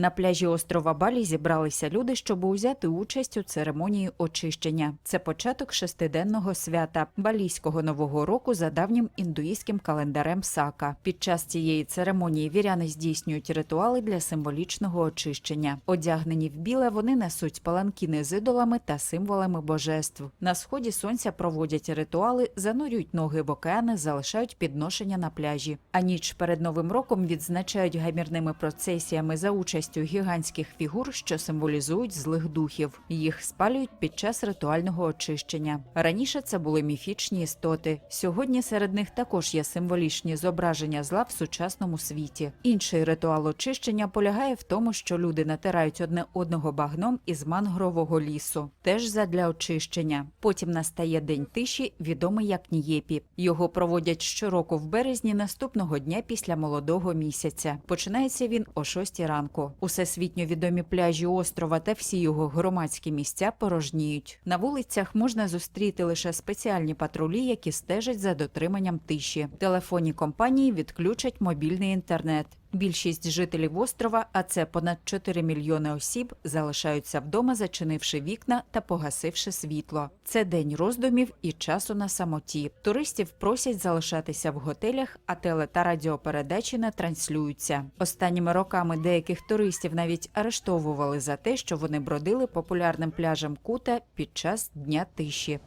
На пляжі острова Балі зібралися люди, щоб узяти участь у церемонії очищення. Це початок шестиденного свята балійського нового року за давнім індуїзьким календарем Сака. Під час цієї церемонії віряни здійснюють ритуали для символічного очищення. Одягнені в біле, вони несуть паланкіни з ідолами та символами божеств. На сході сонця проводять ритуали, занурюють ноги в океани, залишають підношення на пляжі. А ніч перед новим роком відзначають гамірними процесіями за участю гігантських фігур, що символізують злих духів. Їх спалюють під час ритуального очищення. Раніше це були міфічні істоти. Сьогодні серед них також є символічні зображення зла в сучасному світі. Інший ритуал очищення полягає в тому, що люди натирають одне одного багном із мангрового лісу, теж задля очищення. Потім настає день тиші, відомий як Нієпі. Його проводять щороку в березні наступного дня після молодого місяця. Починається він о 6 ранку. Усесвітньо відомі пляжі острова та всі його громадські місця порожніють. На вулицях можна зустріти лише спеціальні патрулі, які стежать за дотриманням тиші. Телефонні компанії відключать мобільний інтернет. Більшість жителів острова, а це понад 4 мільйони осіб, залишаються вдома, зачинивши вікна та погасивши світло. Це день роздумів і часу на самоті. Туристів просять залишатися в готелях, а теле та радіопередачі не транслюються. Останніми роками деяких туристів навіть арештовували за те, що вони бродили популярним пляжем Кута під час дня тиші.